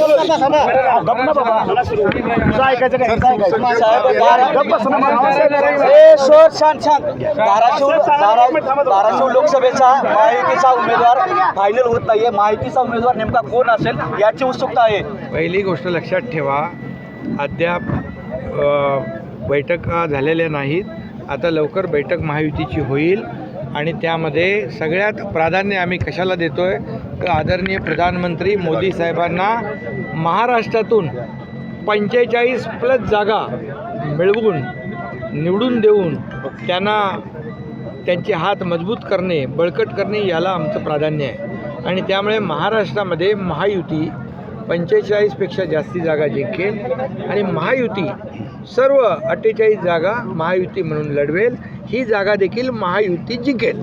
गप्प ना बाबा. तुझं ऐकायचं काय? बस धाराशिव धारा- धाराशिव लोकसभेचा महायुतीचा उमेदवार फायनल होत नाहीये महायुतीचा उमेदवार नेमका कोण असेल याची उत्सुकता आहे पहिली गोष्ट लक्षात ठेवा अद्याप अ, बैठका झालेल्या नाहीत आता लवकर बैठक महायुतीची होईल आणि त्यामध्ये सगळ्यात प्राधान्य आम्ही कशाला देतो आहे तर आदरणीय प्रधानमंत्री मोदी साहेबांना महाराष्ट्रातून पंचेचाळीस प्लस जागा मिळवून निवडून देऊन त्यांना त्यांचे हात मजबूत करणे बळकट करणे याला आमचं प्राधान्य आहे. आणि त्यामुळे महाराष्ट्रामध्ये महायुती पंचेचाळीसपेक्षा जास्ती जागा जिंकेल आणि महायुती सर्व अठ्ठेचाळीस जागा महायुती म्हणून लढवेल. ही जागा देखील महायुती जिंकेल